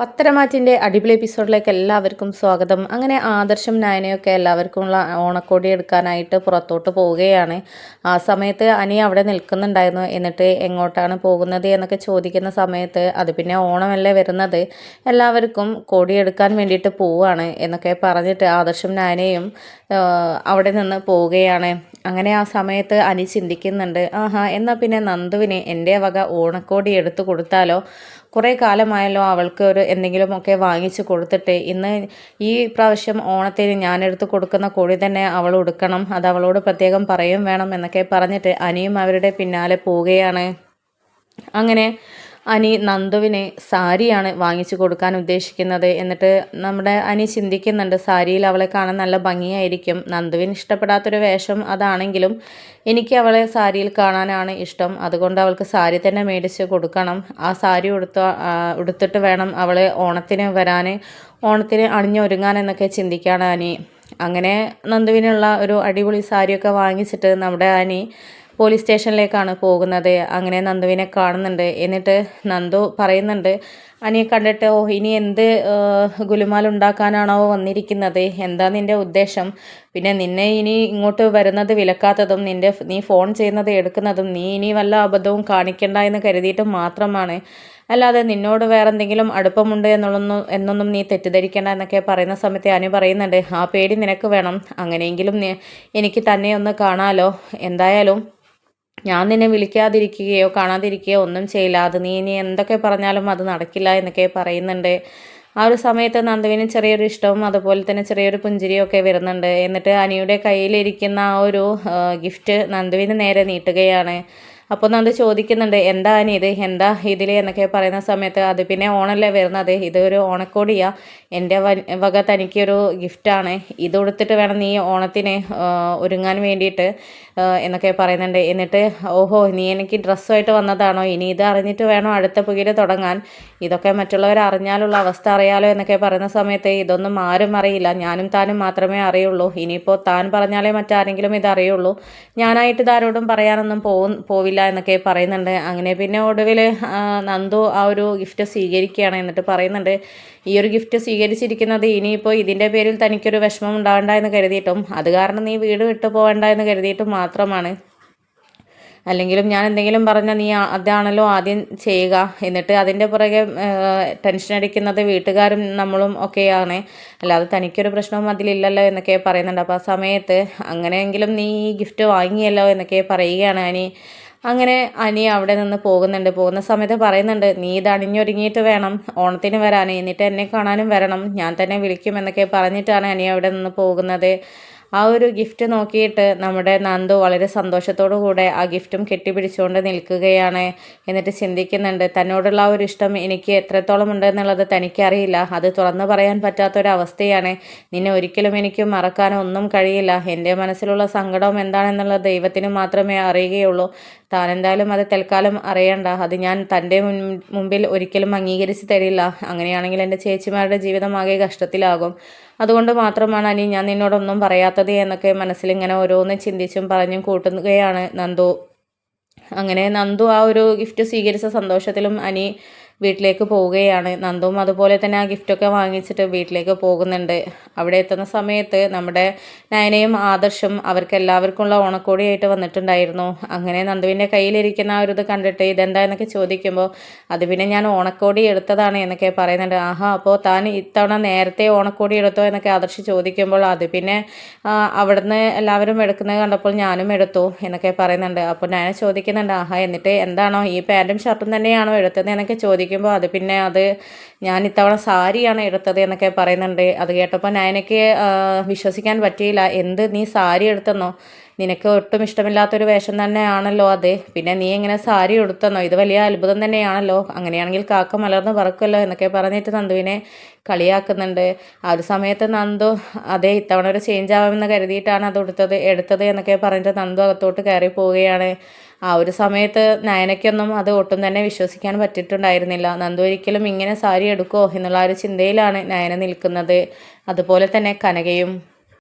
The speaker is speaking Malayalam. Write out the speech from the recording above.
പത്തരമാറ്റിന്റെ അടിപൊളി എപ്പിസോഡിലേക്ക് എല്ലാവർക്കും സ്വാഗതം. അങ്ങനെ ആദർശം നയനയൊക്കെ എല്ലാവർക്കുമുള്ള ഓണക്കോടി എടുക്കാനായിട്ട് പുറത്തോട്ട് പോവുകയാണ്. ആ സമയത്ത് അനി അവിടെ നിൽക്കുന്നുണ്ടായിരുന്നു. എന്നിട്ട് എങ്ങോട്ടാണ് പോകുന്നത് എന്നൊക്കെ ചോദിക്കുന്ന സമയത്ത് അത് പിന്നെ ഓണമല്ലേ വരുന്നത്. എല്ലാവർക്കും കോടി എടുക്കാൻ വേണ്ടിയിട്ട് പോവുകയാണ് എന്നൊക്കെ പറഞ്ഞിട്ട് ആദർശം നയനയും അവിടെ നിന്ന് പോവുകയാണ്. അങ്ങനെ ആ സമയത്ത് അനി ചിന്തിക്കുന്നുണ്ട് ആഹാ എന്നാൽ പിന്നെ നന്ദുവിന് എന്റെ വക ഓണക്കോടി എടുത്തു കൊടുത്താലോ? കുറേ കാലമായല്ലോ അവൾക്ക് ഒരു എന്തെങ്കിലുമൊക്കെ വാങ്ങിച്ച് കൊടുത്തിട്ട് ഇന്ന് ഈ പ്രാവശ്യം ഓണത്തിന് ഞാനെടുത്ത് കൊടുക്കുന്ന കോഴി തന്നെ അവൾ ഉടുക്കണം. അത് അവളോട് പ്രത്യേകം പറയും വേണം എന്നൊക്കെ പറഞ്ഞിട്ട് അനിയും അവരുടെ പിന്നാലെ പോവുകയാണ്. അങ്ങനെ അനി നന്ദുവിന് സാരിയാണ് വാങ്ങിച്ചു കൊടുക്കാൻ ഉദ്ദേശിക്കുന്നത്. എന്നിട്ട് നമ്മുടെ അനി ചിന്തിക്കുന്നുണ്ട് സാരിയിൽ അവളെ കാണാൻ നല്ല ഭംഗിയായിരിക്കും. നന്ദുവിന് ഇഷ്ടപ്പെടാത്തൊരു വേഷം അതാണെങ്കിലും എനിക്ക് അവളെ സാരിയിൽ കാണാനാണ് ഇഷ്ടം. അതുകൊണ്ട് അവൾക്ക് സാരി തന്നെ മേടിച്ച് കൊടുക്കണം. ആ സാരി ഉടുത്ത ഉടുത്തിട്ട് വേണം അവളെ ഓണത്തിന് വരാൻ ഓണത്തിന് അണിഞ്ഞൊരുങ്ങാൻ എന്നൊക്കെ ചിന്തിക്കുകയാണ് അനി. അങ്ങനെ നന്ദുവിനുള്ള ഒരു അടിപൊളി സാരിയൊക്കെ വാങ്ങിച്ചിട്ട് നമ്മുടെ അനി പോലീസ് സ്റ്റേഷനിലേക്കാണ് പോകുന്നത്. അങ്ങനെ നന്ദുവിനെ കാണുന്നുണ്ട്. എന്നിട്ട് നന്ദു പറയുന്നുണ്ട് അനിയെ കണ്ടിട്ട് ഓ ഇനി എന്ത് ഗുലുമാൽ ഉണ്ടാക്കാനാണോ വന്നിരിക്കുന്നത്? എന്താ നിന്റെ ഉദ്ദേശം? പിന്നെ നിന്നെ ഇനി ഇങ്ങോട്ട് വരുന്നത് വിലക്കാത്തതും നിന്റെ നീ ഫോൺ ചെയ്യുന്നത് എടുക്കുന്നതും നീ ഇനി വല്ല അബദ്ധവും കാണിക്കണ്ട എന്ന് കരുതിയിട്ട് മാത്രമാണ്. അല്ലാതെ നിന്നോട് വേറെ എന്തെങ്കിലും അടുപ്പമുണ്ട് എന്നുള്ളൊന്നും എന്നൊന്നും നീ തെറ്റിദ്ധരിക്കേണ്ട എന്നൊക്കെ പറയുന്ന സമയത്ത് അനു പറയുന്നുണ്ട് ആ പേടി നിനക്ക് വേണം. അങ്ങനെയെങ്കിലും എനിക്ക് തന്നെ ഒന്ന് കാണാലോ. എന്തായാലും ഞാൻ നിന്നെ വിളിക്കാതിരിക്കുകയോ കാണാതിരിക്കുകയോ ഒന്നും ചെയ്യില്ല. അത് നീ ഇനി എന്തൊക്കെ പറഞ്ഞാലും അത് നടക്കില്ല എന്നൊക്കെ പറയുന്നുണ്ട്. ആ ഒരു സമയത്ത് നന്ദുവിന് ചെറിയൊരു ഇഷ്ടവും അതുപോലെ തന്നെ ചെറിയൊരു പുഞ്ചിരിയും ഒക്കെ വരുന്നുണ്ട്. എന്നിട്ട് അനിയുടെ കയ്യിലിരിക്കുന്ന ആ ഒരു ഗിഫ്റ്റ് നന്ദുവിന് നേരെ നീട്ടുകയാണ്. അപ്പോൾ നമ്മൾ ചോദിക്കുന്നുണ്ട് എന്താണ് ഇത്? എന്താ ഇതിൽ എന്നൊക്കെ പറയുന്ന സമയത്ത് അത് പിന്നെ ഓണല്ലേ വരുന്നത്. ഇതൊരു ഓണക്കോടിയാ. എന്റെ വക തനിക്കൊരു ഗിഫ്റ്റാണ്. ഇത് കൊടുത്തിട്ട് വേണം നീ ഓണത്തിന് ഒരുങ്ങാൻ വേണ്ടിയിട്ട് എന്നൊക്കെ പറയുന്നുണ്ട്. എന്നിട്ട് ഓഹോ നീ എനിക്ക് ഡ്രസ്സുമായിട്ട് വന്നതാണോ? ഇനി ഇത് അറിഞ്ഞിട്ട് വേണോ അടുത്ത പുകയിൽ തുടങ്ങാൻ? ഇതൊക്കെ മറ്റുള്ളവർ അറിഞ്ഞാലുള്ള അവസ്ഥ അറിയാലോ? എന്നൊക്കെ പറയുന്ന സമയത്ത് ഇതൊന്നും ആരും അറിയില്ല. ഞാനും താനും മാത്രമേ അറിയുള്ളൂ. ഇനിയിപ്പോൾ താൻ പറഞ്ഞാലേ മറ്റാരെങ്കിലും ഇത് അറിയുള്ളൂ. ഞാനായിട്ട് ഇതാരോടും പറയാനൊന്നും പോവും എന്നൊക്കെ പറയുന്നുണ്ട്. അങ്ങനെ പിന്നെ ഒടുവിൽ നന്ദു ആ ഒരു ഗിഫ്റ്റ് സ്വീകരിക്കുകയാണ് എന്നിട്ട് പറയുന്നുണ്ട് ഈ ഒരു ഗിഫ്റ്റ് സ്വീകരിച്ചിരിക്കുന്നത് ഇനിയിപ്പോൾ ഇതിന്റെ പേരിൽ തനിക്കൊരു വിഷമം ഉണ്ടാവേണ്ട എന്ന് കരുതിയിട്ടും അത് കാരണം നീ വീട് വിട്ടു പോകേണ്ട എന്ന് കരുതിയിട്ടും മാത്രമാണ്. അല്ലെങ്കിലും ഞാൻ എന്തെങ്കിലും പറഞ്ഞാൽ നീ അതാണല്ലോ ആദ്യം ചെയ്യുക. എന്നിട്ട് അതിന്റെ പുറകെ ടെൻഷൻ അടിക്കുന്നത് വീട്ടുകാരും നമ്മളും ഒക്കെയാണ്. അല്ലാതെ തനിക്കൊരു പ്രശ്നവും അതിലില്ലല്ലോ എന്നൊക്കെ പറയുന്നുണ്ട്. അപ്പോൾ ആ സമയത്ത് അങ്ങനെയെങ്കിലും നീ ഈ ഗിഫ്റ്റ് വാങ്ങിയല്ലോ എന്നൊക്കെ പറയുകയാണ്. അനി അങ്ങനെ അനി അവിടെ നിന്ന് പോകുന്നുണ്ട്. പോകുന്ന സമയത്ത് പറയുന്നുണ്ട് നീ ഇത് അണിഞ്ഞൊരുങ്ങിയിട്ട് വേണം. ഓണത്തിന് വരാൻ എന്നിട്ട് എന്നെ കാണാനും വരണം. ഞാൻ തന്നെ വിളിക്കും എന്നൊക്കെ പറഞ്ഞിട്ടാണ് അനി അവിടെ നിന്ന് പോകുന്നത്. ആ ഒരു ഗിഫ്റ്റ് നോക്കിയിട്ട് നമ്മുടെ നന്ദു വളരെ സന്തോഷത്തോടു കൂടെ ആ ഗിഫ്റ്റും കെട്ടിപ്പിടിച്ചുകൊണ്ട് നിൽക്കുകയാണ്. എന്നിട്ട് ചിന്തിക്കുന്നുണ്ട് തന്നോടുള്ള ആ ഒരു ഇഷ്ടം എനിക്ക് എത്രത്തോളം ഉണ്ടെന്നുള്ളത് തനിക്കറിയില്ല. അത് തുറന്നു പറയാൻ പറ്റാത്തൊരവസ്ഥയാണ്. നിന്നെ ഒരിക്കലും എനിക്ക് മറക്കാനോ ഒന്നും കഴിയില്ല. എന്റെ മനസ്സിലുള്ള സങ്കടം എന്താണെന്നുള്ളത് ദൈവത്തിന് മാത്രമേ അറിയുകയുള്ളൂ. താൻ എന്തായാലും അത് തൽക്കാലം അറിയണ്ട. അത് ഞാൻ തന്റെ മുമ്പിൽ ഒരിക്കലും അംഗീകരിച്ച് തരില്ല. അങ്ങനെയാണെങ്കിൽ എന്റെ ചേച്ചിമാരുടെ ജീവിതമാകെ കഷ്ടത്തിലാകും. അതുകൊണ്ട് മാത്രമാണ് അനി ഞാൻ നിന്നോടൊന്നും പറയാത്തത് എന്നൊക്കെ മനസ്സിലിങ്ങനെ ഓരോന്ന് ചിന്തിച്ചും പറഞ്ഞും കൂട്ടുകയാണ് നന്ദു. അങ്ങനെ നന്ദു ആ ഒരു ഗിഫ്റ്റ് സ്വീകരിച്ച സന്തോഷത്തിലും അനി വീട്ടിലേക്ക് പോവുകയാണ്. നന്ദും അതുപോലെ തന്നെ ആ ഗിഫ്റ്റൊക്കെ വാങ്ങിച്ചിട്ട് വീട്ടിലേക്ക് പോകുന്നുണ്ട്. അവിടെ എത്തുന്ന സമയത്ത് നമ്മുടെ നയനയും ആദർശും അവർക്ക് എല്ലാവർക്കുമുള്ള ഓണക്കോടിയായിട്ട് വന്നിട്ടുണ്ടായിരുന്നു. അങ്ങനെ നന്ദുവിന്റെ കയ്യിലിരിക്കുന്ന ആ ഒരു ഇത് കണ്ടിട്ട് ഇതെന്താ എന്നൊക്കെ ചോദിക്കുമ്പോൾ അത് പിന്നെ ഞാൻ ഓണക്കോടി എടുത്തതാണ് എന്നൊക്കെ പറയുന്നുണ്ട്. ആഹാ അപ്പോൾ താൻ ഇത്തവണ നേരത്തെ ഓണക്കോടി എടുത്തോ എന്നൊക്കെ ആദർശ് ചോദിക്കുമ്പോൾ അത് പിന്നെ അവിടുന്ന് എല്ലാവരും എടുക്കുന്നത് കണ്ടപ്പോൾ ഞാനും എടുത്തു എന്നൊക്കെ പറയുന്നുണ്ട്. അപ്പോൾ ഞാൻ ചോദിക്കുന്നുണ്ട് ആഹാ എന്നിട്ട് എന്താണോ ഈ പാന്റും ഷർട്ടും തന്നെയാണോ എടുത്തത് എന്നൊക്കെ ചോദിക്കും ചോദിക്കുമ്പോൾ അത് പിന്നെ അത് ഞാൻ ഇത്തവണ സാരിയാണ് എടുത്തത് എന്നൊക്കെ പറയുന്നുണ്ട്. അത് കേട്ടപ്പോൾ നയനയ്ക്ക് വിശ്വസിക്കാൻ പറ്റിയില്ല. എന്ത് നീ സാരി എടുത്തെന്നോ? നിനക്ക് ഒട്ടും ഇഷ്ടമില്ലാത്തൊരു വേഷം തന്നെയാണല്ലോ അത്. പിന്നെ നീ എങ്ങനെ സാരി എടുത്തെന്നോ ഇത് വലിയ അത്ഭുതം തന്നെയാണല്ലോ. അങ്ങനെയാണെങ്കിൽ കാക്ക മലർന്ന് പറക്കുമല്ലോ എന്നൊക്കെ പറഞ്ഞിട്ട് നന്ദുവിനെ കളിയാക്കുന്നുണ്ട്. ആ ഒരു സമയത്ത് നന്ദു അതെ ഇത്തവണ ഒരു ചേഞ്ച് ആവാമെന്ന് കരുതിയിട്ടാണ് അത് എടുത്തത് എടുത്തത് എന്നൊക്കെ പറഞ്ഞിട്ട് നന്ദു അകത്തോട്ട് കയറി പോവുകയാണ് ആ ഒരു സമയത്ത് നയനയ്ക്കൊന്നും അത് ഒട്ടും തന്നെ വിശ്വസിക്കാൻ പറ്റിയിട്ടുണ്ടായിരുന്നില്ല. നന്ദു ഒരിക്കലും ഇങ്ങനെ സാരി എടുക്കുമോ എന്നുള്ള ഒരു ചിന്തയിലാണ് നയന നിൽക്കുന്നത്. അതുപോലെ തന്നെ കനകയും